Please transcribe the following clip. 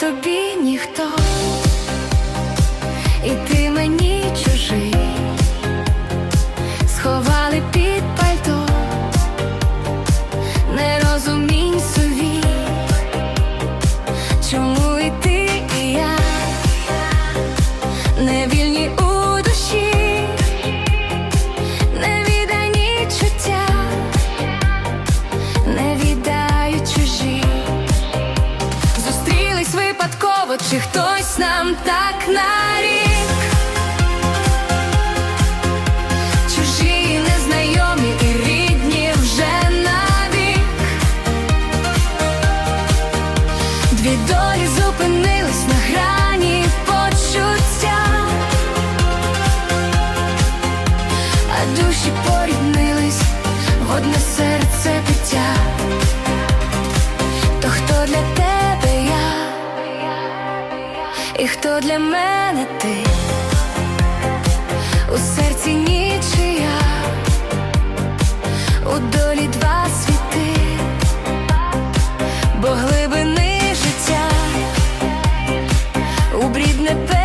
тобі ніхто, і ти мені чужий, сховали під пальто, не розумінь сові, чому і ти, і я. Не вільні чи хтось нам так нарік Чужі, незнайомі і рідні вже навік. Дві долі зупинились на грані почуття, а душі поріднились в одне серце і хто для мене ти? У серці нічия, у долі два світи, бо глибини життя. У брідне небес